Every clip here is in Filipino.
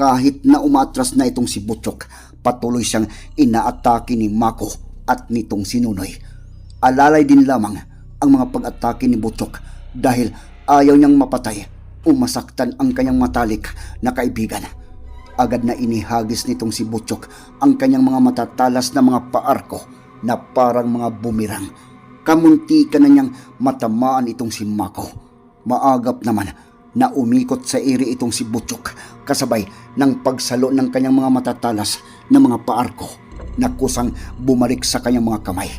Kahit na umatras na itong si Butchok, patuloy siyang inaatake ni Mako at nitong sinunoy. Alalay din lamang ang mga pag-atake ni Butchok dahil ayaw niyang mapatay o masaktan ang kanyang matalik na kaibigan. Agad na inihagis nitong si Butchok ang kanyang mga matatalas na mga paarko na parang mga bumirang. Kamunti ka na niyang matamaan itong si Mako. Maagap naman na umikot sa iri itong si Butchok kasabay ng pagsalo ng kanyang mga matatalas na mga paarko na kusang bumalik sa kanyang mga kamay.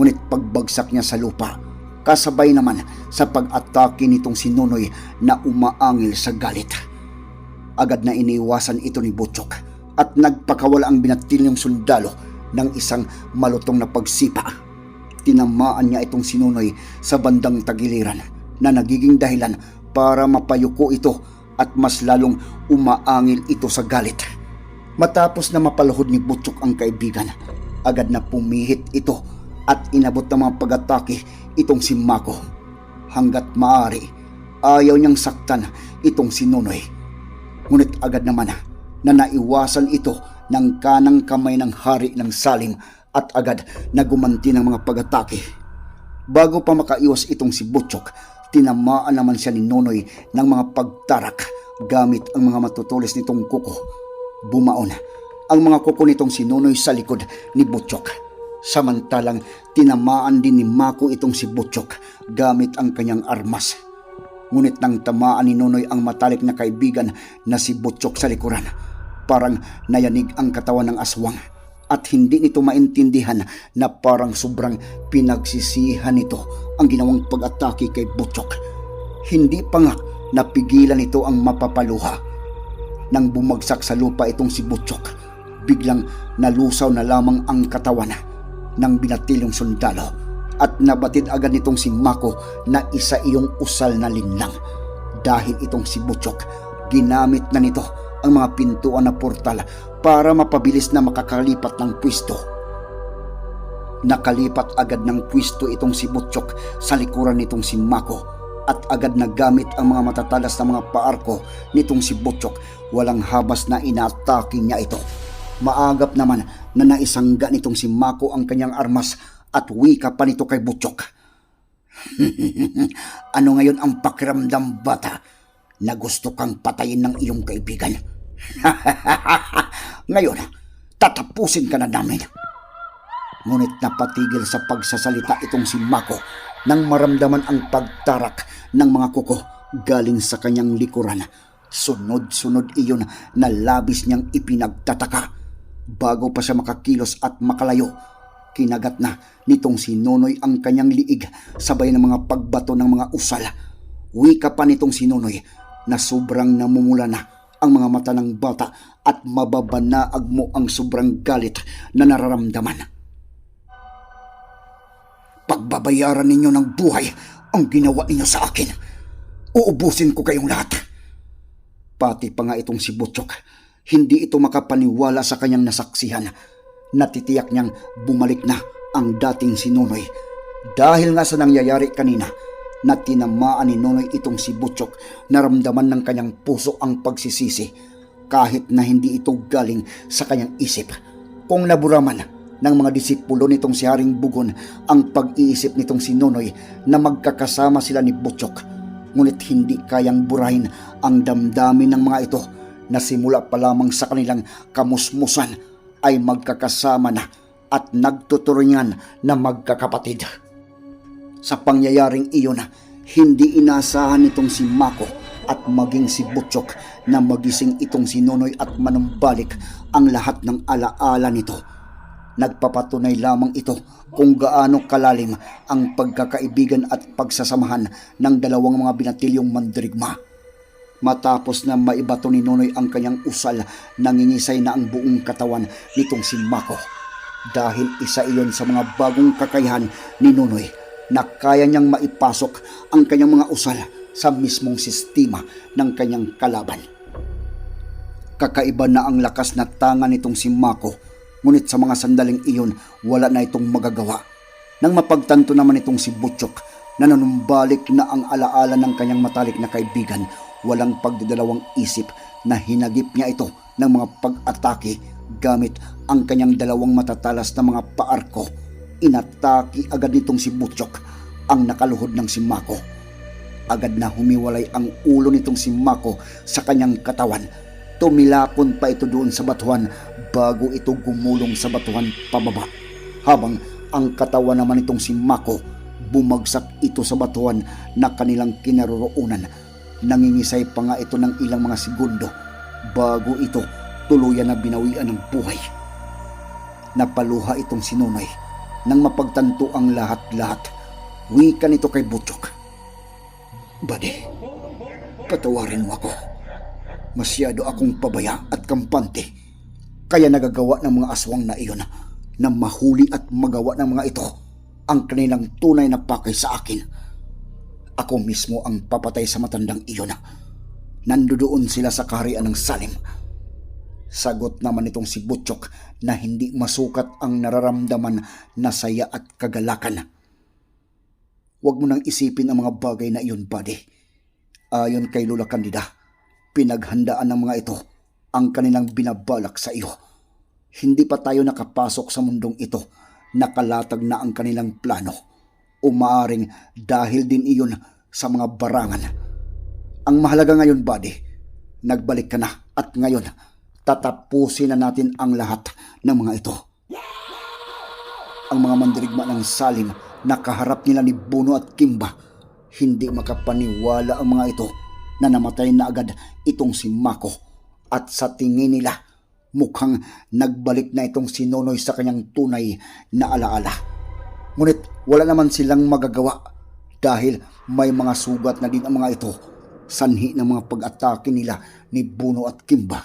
Ngunit pagbagsak niya sa lupa, kasabay naman sa pag-atake nitong si Nunoy na umaangil sa galit. Agad na iniiwasan ito ni Butchok at nagpakawala ang binatilyong sundalo ng isang malutong na pagsipa. Tinamaan niya itong sinunoy sa bandang tagiliran na nagiging dahilan para mapayuko ito at mas lalong umaangil ito sa galit. Matapos na mapaluhod ni Butchok ang kaibigan, agad na pumihit ito at inabot ng mga pag-atake itong si Mako. Hanggat maaari, ayaw niyang saktan itong si Nonoy. Ngunit agad naman na naiwasan ito ng kanang kamay ng hari ng Salim at agad na gumanti ng mga pag-atake. Bago pa makaiwas itong si Butchok, tinamaan naman siya ni Nonoy ng mga pagtarak gamit ang mga matutulis nitong kuko. Bumaon ang mga kuko nitong si Nonoy sa likod ni Butchok. Samantalang tinamaan din ni Mako itong si Butchok gamit ang kanyang armas. Ngunit nang tamaan ni Nonoy ang matalik na kaibigan na si Butchok sa likuran, parang nayanig ang katawan ng aswang at hindi nito maintindihan na parang sobrang pinagsisihan nito ang ginawang pag-atake kay Butchok. Hindi pa nga napigilan nito ang mapapaluha. Nang bumagsak sa lupa itong si Butchok, biglang nalusaw na lamang ang katawan ng binatilyong sundalo at nabatid agad nitong si Mako na isa iyong usal na linlang. Dahil itong si Butchok, ginamit na nito ang mga pintuan na portal para mapabilis na makakalipat ng pwisto. Nakalipat agad ng pwisto itong si Butchok sa likuran nitong si Mako at agad na gamit ang mga matatalas na mga paarko nitong si Butchok walang habas na inaatake niya ito. Maagap naman na naisangga nitong si Mako ang kanyang armas at wika pa nito kay Butchok. ano ngayon ang pakiramdam bata na gusto kang patayin ng iyong kaibigan? ngayon, tatapusin ka na namin. Ngunit napatigil sa pagsasalita itong si Mako nang maramdaman ang pagtarak ng mga kuko galing sa kanyang likuran. Sunod-sunod iyon na labis niyang ipinagtataka. Bago pa siya makakilos at makalayo, kinagat na nitong si Nonoy ang kanyang liig sabay ng mga pagbato ng mga usal. Wika pa nitong si Nonoy na sobrang namumula na ang mga mata ng bata at mababanaag mo ang sobrang galit na nararamdaman. Pagbabayaran ninyo ng buhay ang ginawa ninyo sa akin. Uubusin ko kayong lahat. Pati pa nga itong si Butchok, hindi ito makapaniwala sa kanyang nasaksihan. Natitiyak niyang bumalik na ang dating si Nonoy. Dahil nga sa nangyayari kanina, na tinamaan ni Nonoy itong si Butchok, naramdaman ng kanyang puso ang pagsisisi kahit na hindi ito galing sa kanyang isip. Kung naburaman ng mga disipulo nitong si Haring Bugon ang pag-iisip nitong si Nonoy na magkakasama sila ni Butchok, ngunit hindi kayang burahin ang damdamin ng mga ito na simula pa lamang sa kanilang kamusmusan ay magkakasama na at nagtuturingan na magkakapatid. Sa pangyayaring iyon, hindi inasahan nitong si Mako at maging si Butchok na magising itong si Nonoy at manumbalik ang lahat ng alaala nito. Nagpapatunay lamang ito kung gaano kalalim ang pagkakaibigan at pagsasamahan ng dalawang mga binatilyong mandirigma. Matapos na maibato ni Nonoy ang kanyang usal, nangingisay na ang buong katawan nitong si Mako. Dahil isa iyon sa mga bagong kakayahan ni Nonoy na kaya niyang maipasok ang kanyang mga usal sa mismong sistema ng kanyang kalaban. Kakaiba na ang lakas na tanga nitong si Mako, ngunit sa mga sandaling iyon wala na itong magagawa. Nang mapagtanto naman itong si Butchok na nanumbalik na ang alaala ng kanyang matalik na kaibigan, walang pagdadalawang isip na hinagip niya ito ng mga pag-atake gamit ang kanyang dalawang matatalas na mga paarko. Inatake agad nitong si Butchok ang nakaluhod ng si Mako. Agad na humiwalay ang ulo nitong si Mako sa kanyang katawan. Tumilapon pa ito doon sa batuhan bago ito gumulong sa batuhan pababa. Habang ang katawan naman nitong si Mako, bumagsak ito sa batuhan na kanilang kinaroroonan. Nangingisay pa nga ito ng ilang mga segundo bago ito tuluyan na binawian ng buhay. Napaluha itong sinunoy nang mapagtanto ang lahat-lahat. Wika nito kay Butchok. Bade, patawarin mo ako. Masyado akong pabaya at kampante. Kaya nagagawa ng mga aswang na iyon na mahuli at magawa ng mga ito ang kanilang tunay na pakay sa akin. Ako mismo ang papatay sa matandang iyon. Nandoon sila sa kaharian ng Salim. Sagot naman itong si Butchok na hindi masukat ang nararamdaman na saya at kagalakan. Huwag mo nang isipin ang mga bagay na iyon, buddy. Ayon kay Lula Candida, pinaghandaan ng mga ito ang kanilang binabalak sa iyo. Hindi pa tayo nakapasok sa mundong ito, nakalatag na ang kanilang plano. Umaaring dahil din iyon sa mga barangan. Ang mahalaga ngayon, buddy, nagbalik ka na at ngayon, tatapusin na natin ang lahat ng mga ito. Ang mga mandirigma ng Salim na kaharap nila ni Buno at Kimba, hindi makapaniwala ang mga ito na namatay na agad itong si Mako at sa tingin nila mukhang nagbalik na itong si Nonoy sa kanyang tunay na alaala. Ngunit wala naman silang magagawa dahil may mga sugat na din ang mga ito sanhi ng mga pag-atake nila ni Buno at Kimba.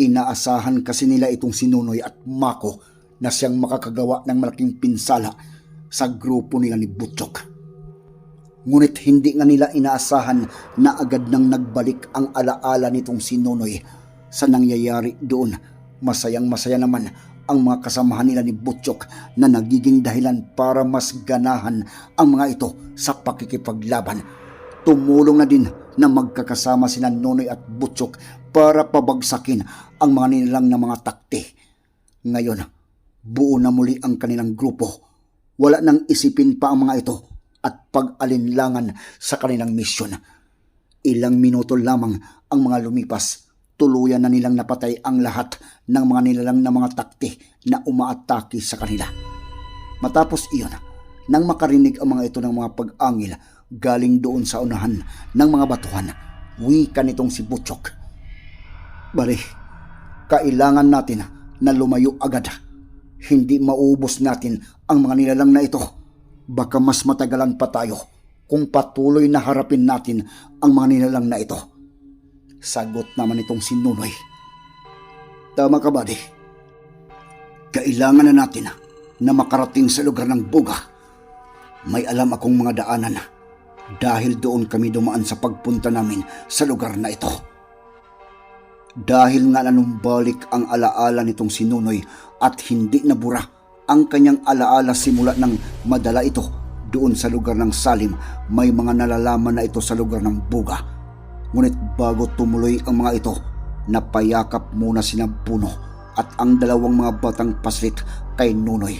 Inaasahan kasi nila itong si Nonoy at Mako na siyang makakagawa ng malaking pinsala sa grupo nila ni Butchok. Ngunit hindi nga nila inaasahan na agad nang nagbalik ang alaala nitong si Nonoy sa nangyayari doon. Masayang masaya naman ang mga kasamahan nila ni Butchok na nagiging dahilan para mas ganahan ang mga ito sa pakikipaglaban. Tumulong na din na magkakasama sina Nonoy at Butchok para pabagsakin ang mga nilang na mga takti. Ngayon, buo na muli ang kanilang grupo. Wala nang isipin pa ang mga ito at pag-alinlangan sa kanilang misyon. Ilang minuto lamang ang mga lumipas, tuluyan na nilang napatay ang lahat ng mga nilalang na mga takti na umaatake sa kanila. Matapos iyon, nang makarinig ang mga ito ng mga pag-angil galing doon sa unahan ng mga batuhan, wika nitong si Butchok. Bali, kailangan natin na lumayo agad. Hindi maubos natin ang mga nilalang na ito. Baka mas matagalan pa tayo kung patuloy na harapin natin ang mga nilalang na ito. Sagot naman itong si Nunoy. Tama ka, buddy. Kailangan na natin na makarating sa lugar ng buga. May alam akong mga daanan dahil doon kami dumaan sa pagpunta namin sa lugar na ito. Dahil nga nanumbalik ang alaala nitong si Nunoy at hindi nabura ang kanyang alaala simula ng madala ito doon sa lugar ng Salim, may mga nalalaman na ito sa lugar ng Buga. Ngunit bago tumuloy ang mga ito, napayakap muna sina Puno at ang dalawang mga batang paslit kay Nunoy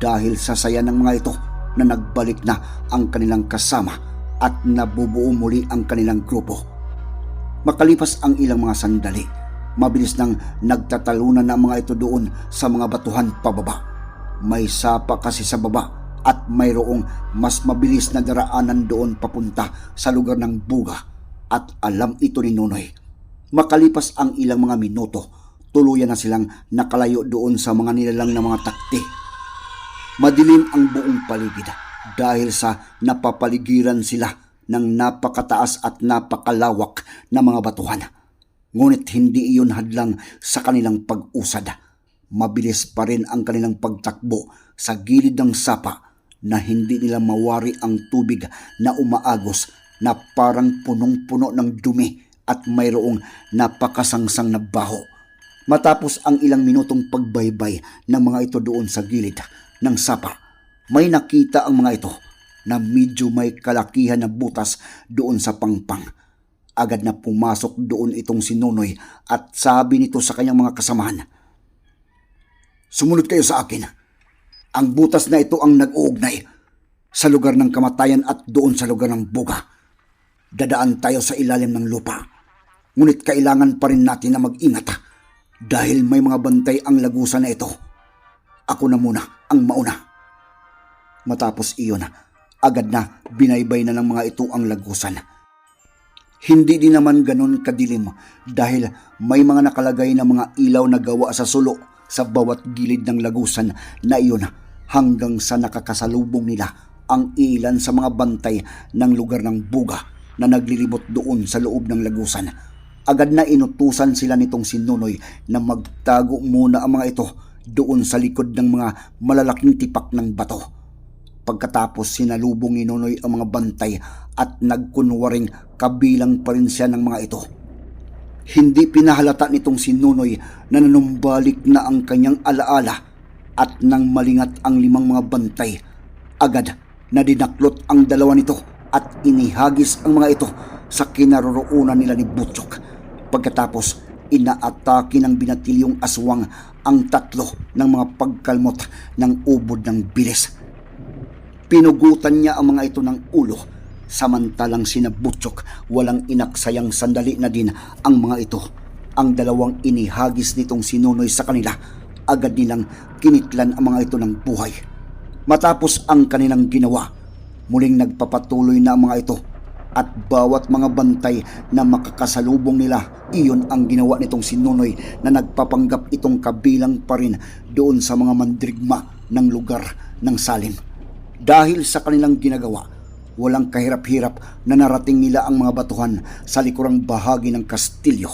dahil sa saya ng mga ito na nagbalik na ang kanilang kasama at nabubuo muli ang kanilang grupo. Makalipas ang ilang mga sandali, Mabilis nang nagtatalunan na mga ito doon sa mga batuhan pababa. May sapa kasi sa baba at mayroong mas mabilis na daraanan doon papunta sa lugar ng buga at alam ito ni Nonoy. Makalipas ang ilang mga minuto, tuluyan na silang nakalayo doon sa mga nilalang na mga takti. Madilim ang buong paligid dahil sa napapaligiran sila ng napakataas at napakalawak na mga batuhan. Ngunit hindi iyon hadlang sa kanilang pag-usad. Mabilis pa rin ang kanilang pagtakbo sa gilid ng sapa na hindi nila mawari ang tubig na umaagos na parang punong-puno ng dumi at mayroong napakasangsang na baho. Matapos ang ilang minutong pagbaybay ng mga ito doon sa gilid ng sapa, may nakita ang mga ito na medyo may kalakihan na butas doon sa pangpang. Agad na pumasok doon itong si Nonoy at sabi nito sa kanyang mga kasamahan, Sumunod kayo sa akin. Ang butas na ito ang nag-uugnay sa lugar ng kamatayan at doon sa lugar ng buga. Dadaan tayo sa ilalim ng lupa. Ngunit kailangan pa rin natin na mag-ingat dahil may mga bantay ang lagusan na ito. Ako na muna ang mauna. Matapos iyon, agad na binaybay na ng mga ito ang lagusan. Hindi din naman ganun kadilim dahil may mga nakalagay na mga ilaw na gawa sa sulo sa bawat gilid ng lagusan na iyon hanggang sa nakakasalubong nila ang ilan sa mga bantay ng lugar ng buga na naglilibot doon sa loob ng lagusan. Agad na inutusan sila nitong si Nunoy na magtago muna ang mga ito doon sa likod ng mga malalaking tipak ng bato. Pagkatapos sinalubong ni Nonoy ang mga bantay at nagkunwaring kabilang pa rin siya ng mga ito. Hindi pinahalata nitong si Nonoy na nanumbalik na ang kanyang alaala at nang malingat ang limang mga bantay, agad na dinaklot ang dalawa nito at inihagis ang mga ito sa kinaroroonan nila ni Butchok. Pagkatapos, inaatake ng binatilyong aswang ang tatlo ng mga pagkalmot ng ubod ng bilis. Pinugutan niya ang mga ito ng ulo samantalang sinabutsok walang inaksayang sandali na din ang mga ito. Ang dalawang inihagis nitong sinunoy sa kanila agad nilang kinitlan ang mga ito ng buhay. Matapos ang kanilang ginawa, muling nagpapatuloy na ang mga ito at bawat mga bantay na makakasalubong nila, iyon ang ginawa nitong sinunoy na nagpapanggap itong kabilang pa rin doon sa mga mandrigma ng lugar ng salim. Dahil sa kanilang ginagawa, walang kahirap-hirap na narating nila ang mga batuhan sa likurang bahagi ng kastilyo.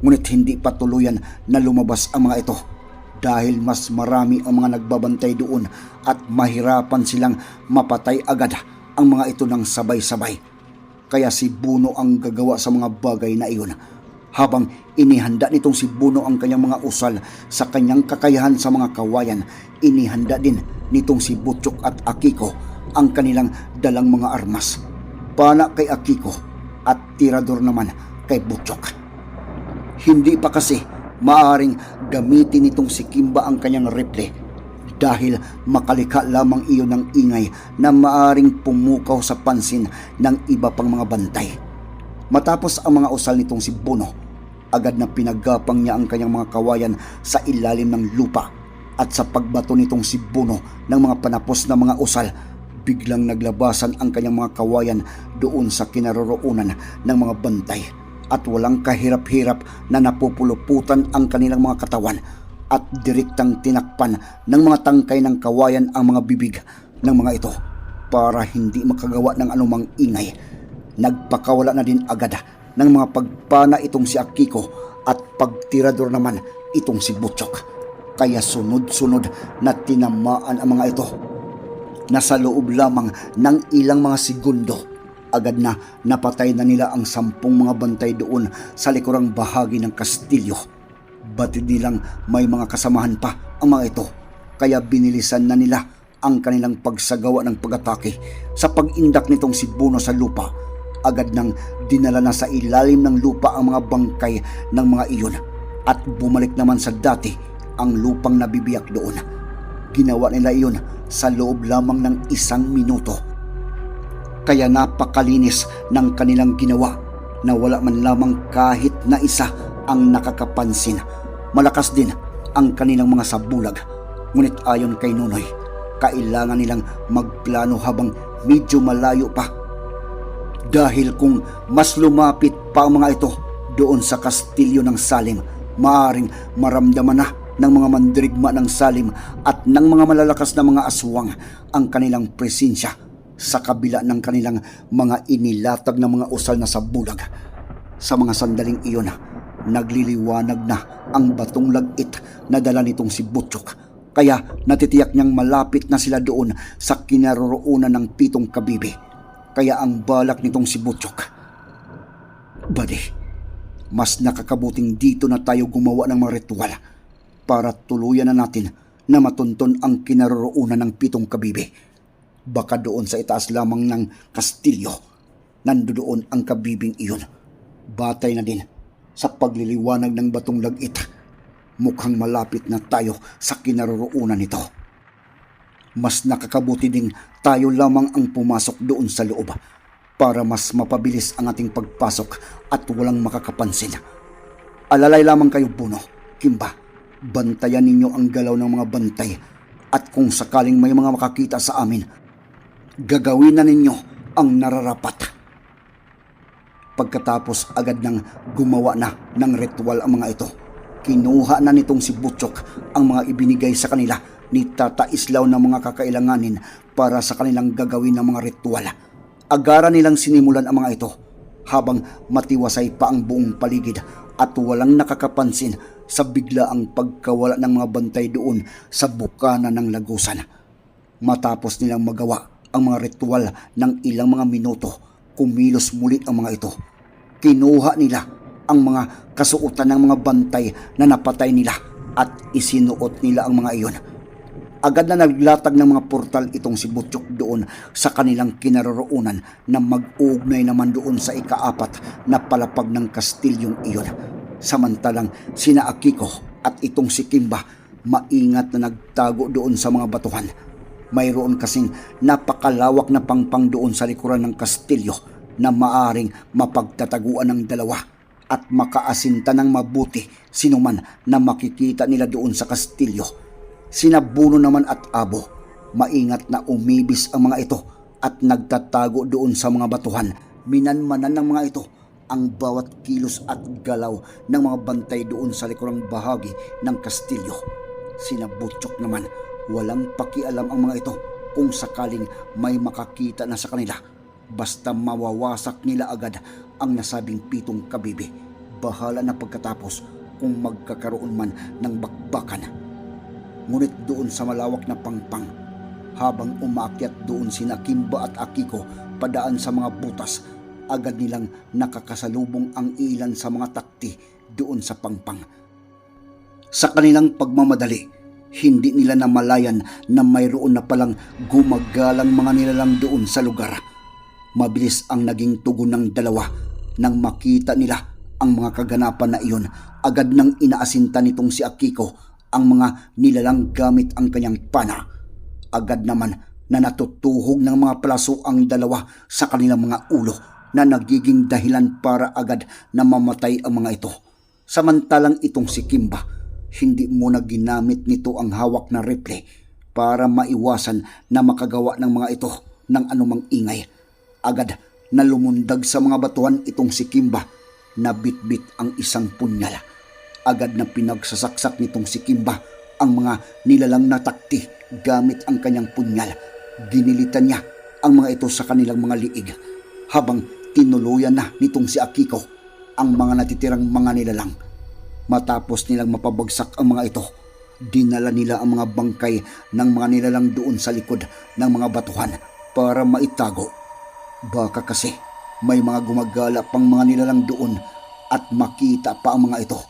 Ngunit hindi pa tuluyan na lumabas ang mga ito dahil mas marami ang mga nagbabantay doon at mahirapan silang mapatay agad ang mga ito ng sabay-sabay. Kaya si Buno ang gagawa sa mga bagay na iyon. Habang inihanda nitong si Buno ang kanyang mga usal sa kanyang kakayahan sa mga kawayan, inihanda din nitong si Butchok at Akiko ang kanilang dalang mga armas. Pana kay Akiko at tirador naman kay Butchok. Hindi pa kasi maaring gamitin nitong si Kimba ang kanyang rifle dahil makalikha lamang iyon ng ingay na maaring pumukaw sa pansin ng iba pang mga bantay. Matapos ang mga usal nitong si Bono, agad na pinagapang niya ang kanyang mga kawayan sa ilalim ng lupa at sa pagbato nitong si Bono ng mga panapos na mga usal, biglang naglabasan ang kanyang mga kawayan doon sa kinaroroonan ng mga bantay at walang kahirap-hirap na napupuluputan ang kanilang mga katawan at direktang tinakpan ng mga tangkay ng kawayan ang mga bibig ng mga ito para hindi makagawa ng anumang ingay. Nagpakawala na din agad ng mga pagpana itong si Akiko at pagtirador naman itong si Butchok. Kaya sunod-sunod na tinamaan ang mga ito. Nasa loob lamang ng ilang mga segundo agad na napatay na nila ang sampung mga bantay doon sa likurang bahagi ng kastilyo. Batid nilang may mga kasamahan pa ang mga ito, kaya binilisan na nila ang kanilang pagsagawa ng pag-atake. Sa pag-indak nitong si Bono sa lupa, agad nang dinala na sa ilalim ng lupa ang mga bangkay ng mga iyon at bumalik naman sa dati ang lupang nabibiyak doon. Ginawa nila iyon sa loob lamang ng isang minuto kaya napakalinis ng kanilang ginawa na wala man lamang kahit na isa ang nakakapansin. Malakas din ang kanilang mga sabulag. Ngunit ayon kay Nunoy, kailangan nilang magplano habang medyo malayo pa. Dahil kung mas lumapit pa ang mga ito doon sa kastilyo ng Salim, maaring maramdaman na ng mga mandirigma ng Salim at ng mga malalakas na mga aswang ang kanilang presensya sa kabila ng kanilang mga inilatag na mga usal na sabulag. Sa mga sandaling iyon, nagliliwanag na ang batong lagit na dala nitong si Butchok. Kaya natitiyak niyang malapit na sila doon sa kinaroroonan ng pitong kabibi. Kaya ang balak nitong si Butchok. Buddy, mas nakakabuting dito na tayo gumawa ng mga ritual para tuluyan na natin na matunton ang kinaroroonan ng pitong kabibi. Baka doon sa itaas lamang ng kastilyo, nandoon ang kabibing iyon. Batay na din sa pagliliwanag ng batong lagit. Mukhang malapit na tayo sa kinaroroonan nito. Mas nakakabuti ding tayo lamang ang pumasok doon sa loob para mas mapabilis ang ating pagpasok at walang makakapansin. Alalay lamang kayo, Buno, Kimba. Bantayan ninyo ang galaw ng mga bantay at kung sakaling may mga makakita sa amin, gagawin na ninyo ang nararapat. Pagkatapos agad nang gumawa na ng ritual ang mga ito, kinuha na nitong si Butchok ang mga ibinigay sa kanila ni Tata Islaw na mga kakailanganin para sa kanilang gagawin ng mga ritual. Agara nilang sinimulan ang mga ito habang matiwasay pa ang buong paligid at walang nakakapansin sa biglaang pagkawala ng mga bantay doon sa bukana ng lagusan. Matapos nilang magawa ang mga ritual ng ilang mga minuto, kumilos muli ang mga ito. Kinuha nila ang mga kasuotan ng mga bantay na napatay nila at isinuot nila ang mga iyon. Agad na naglatag ng mga portal itong si Butchok doon sa kanilang kinaroroonan na mag-ugnay naman doon sa ikaapat na palapag ng kastilyong iyon. Samantalang sina Akiko at itong si Kimba maingat na nagtago doon sa mga batuhan. Mayroon kasing napakalawak na pangpang doon sa likuran ng kastilyo na maaring mapagtataguan ng dalawa at makaasinta ng mabuti sinuman na makikita nila doon sa kastilyo. Sina Buno naman at Abo, maingat na umibis ang mga ito at nagtatago doon sa mga batuhan. Minanmanan ng mga ito ang bawat kilos at galaw ng mga bantay doon sa likurang bahagi ng kastilyo. Sina Butchok naman, walang pakialam ang mga ito kung sakaling may makakita na sa kanila. Basta mawawasak nila agad ang nasabing pitong kabibi. Bahala na pagkatapos kung magkakaroon man ng bakbakan. Ngunit doon sa malawak na pangpang, habang umakyat doon sina Kimba at Akiko padaan sa mga butas, agad nilang nakakasalubong ang ilan sa mga takti doon sa pangpang. Sa kanilang pagmamadali, hindi nila namalayan na mayroon na palang gumagalang mga nilalang doon sa lugar. Mabilis ang naging tugon ng dalawa nang makita nila ang mga kaganapan na iyon. Agad nang inaasinta nitong si Akiko ang mga nilalang gamit ang kanyang pana. Agad naman na natutuhog ng mga plaso ang dalawa sa kanilang mga ulo na nagiging dahilan para agad na mamatay ang mga ito. Samantalang itong si Kimba, hindi muna ginamit nito ang hawak na rifle para maiwasan na makagawa ng mga ito ng anumang ingay. Agad na lumundag sa mga batuhan itong si Kimba na bitbit ang isang punyal. Agad na pinagsasaksak nitong si Kimba ang mga nilalang natakti gamit ang kanyang punyal. Ginilitan niya ang mga ito sa kanilang mga liig habang tinuluyan na nitong si Akiko ang mga natitirang mga nilalang. Matapos nilang mapabagsak ang mga ito, dinala nila ang mga bangkay ng mga nilalang doon sa likod ng mga batuhan para maitago. Baka kasi may mga gumagala pang mga nilalang doon at makita pa ang mga ito.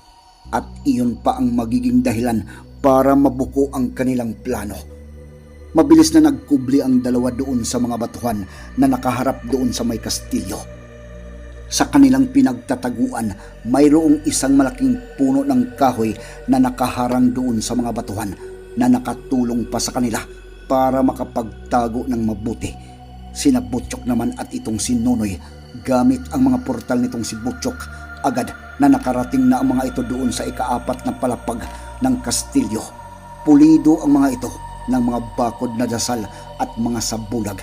At iyon pa ang magiging dahilan para mabuko ang kanilang plano. Mabilis na nagkubli ang dalawa doon sa mga batuhan na nakaharap doon sa may kastilyo. Sa kanilang pinagtataguan, mayroong isang malaking puno ng kahoy na nakaharang doon sa mga batuhan na nakatulong pa sa kanila para makapagtago ng mabuti. Sina naman at itong si Nonoy gamit ang mga portal nitong si Butchok agad na nakarating na ang mga ito doon sa ikaapat na palapag ng kastilyo. Pulido ang mga ito ng mga bakod na dasal at mga sabulag.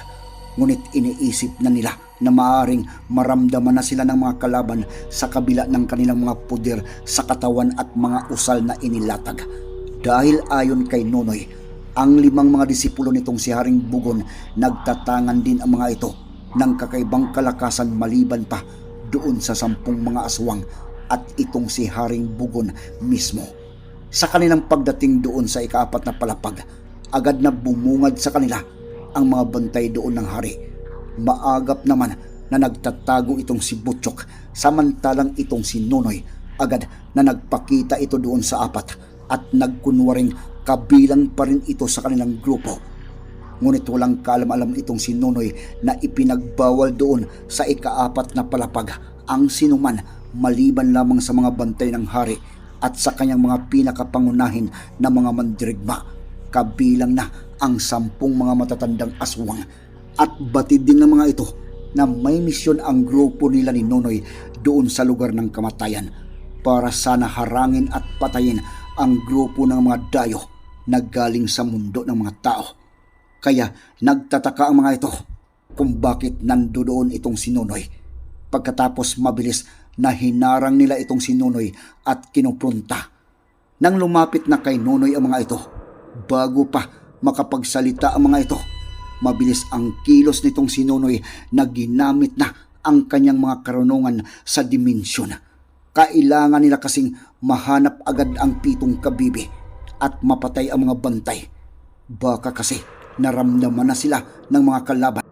Ngunit iniisip na nila na maaring maramdaman na sila ng mga kalaban sa kabila ng kanilang mga puder sa katawan at mga usal na inilatag. Dahil ayon kay Nonoy, ang limang mga disipulo nitong si Haring Bugon nagtatangan din ang mga ito ng kakaibang kalakasan maliban pa doon sa sampung mga aswang at itong si Haring Bugon mismo. Sa kanilang pagdating doon sa ikaapat na palapag, agad na bumungad sa kanila ang mga bantay doon ng hari. Maagap naman na nagtatago itong si Butchok samantalang itong si Nonoy agad na nagpakita ito doon sa apat at nagkunwaring kabilang pa rin ito sa kanilang grupo. Ngunit walang kaalam-alam itong si Nonoy na ipinagbawal doon sa ikaapat na palapag ang sinuman maliban lamang sa mga bantay ng hari at sa kanyang mga pinakapangunahin na mga mandirigma kabilang na ang sampung mga matatandang aswang at batid din ng mga ito na may misyon ang grupo nila ni Nonoy doon sa lugar ng kamatayan para sana harangin at patayin ang grupo ng mga dayo na galing sa mundo ng mga tao. Kaya nagtataka ang mga ito kung bakit nandoon itong si Nonoy. Pagkatapos mabilis na hinarang nila itong si Nonoy at kinuprunta. Nang lumapit na kay Nonoy ang mga ito, bago pa makapagsalita ang mga ito, mabilis ang kilos nitong si Nonoy na ginamit na ang kanyang mga karunungan sa dimensyon. Kailangan nila kasing mahanap agad ang pitong kabibi at mapatay ang mga bantay. Baka kasi naramdaman na sila ng mga kalaban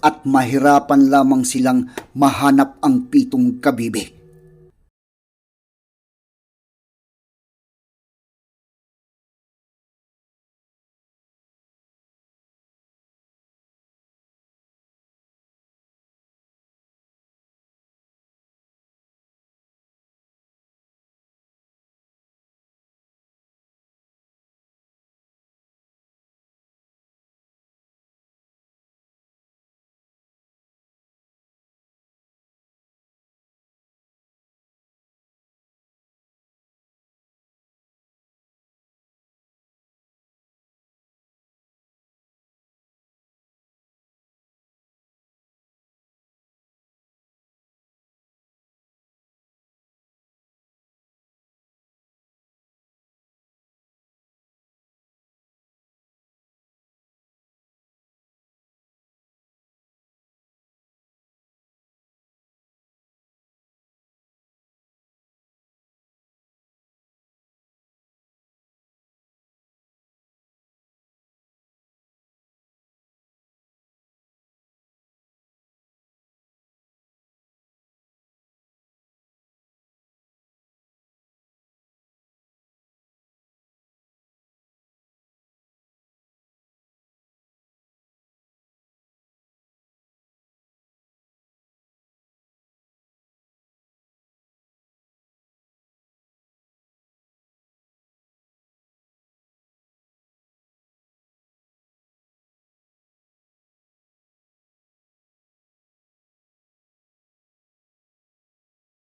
at mahirapan lamang silang mahanap ang pitong kabibi.